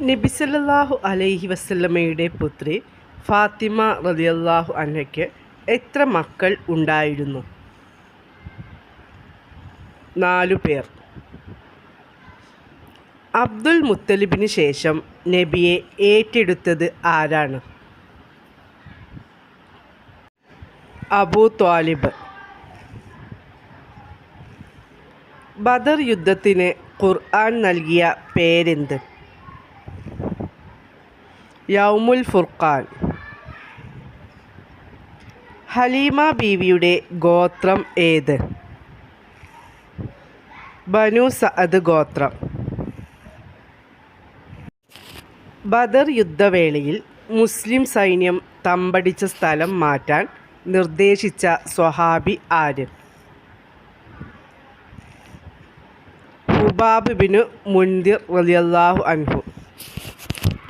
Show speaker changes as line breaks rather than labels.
നബിസല്ലാഹു അലൈഹി വസല്ലമയുടെ പുത്രി ഫാത്തിമ റളിയല്ലാഹു അന്നയ്ക്ക് എത്ര മക്കൾ ഉണ്ടായിരുന്നു? നാലു പേർ. അബ്ദുൽ മുത്തലിബിന് ശേഷം നബിയെ ഏറ്റെടുത്തത് ആരാണ്? അബൂ ത്വാലിബ്. ബദർ യുദ്ധത്തിന് ഖുർആൻ നൽകിയ പേരെന്ത്? യൗമുൽ ഫുർഖാൻ. ഹലീമ ബീവിയുടെ ഗോത്രം ഏത്? ബനു സഅദ് ഗോത്രം. ബദർ യുദ്ധവേളയിൽ മുസ്ലിം സൈന്യം തമ്പടിച്ച സ്ഥലം മാറ്റാൻ നിർദ്ദേശിച്ച സ്വഹാബി ആര്? ഹുബാബ് ബിനു മുൻദിർ റളിയല്ലാഹു അൻഹു.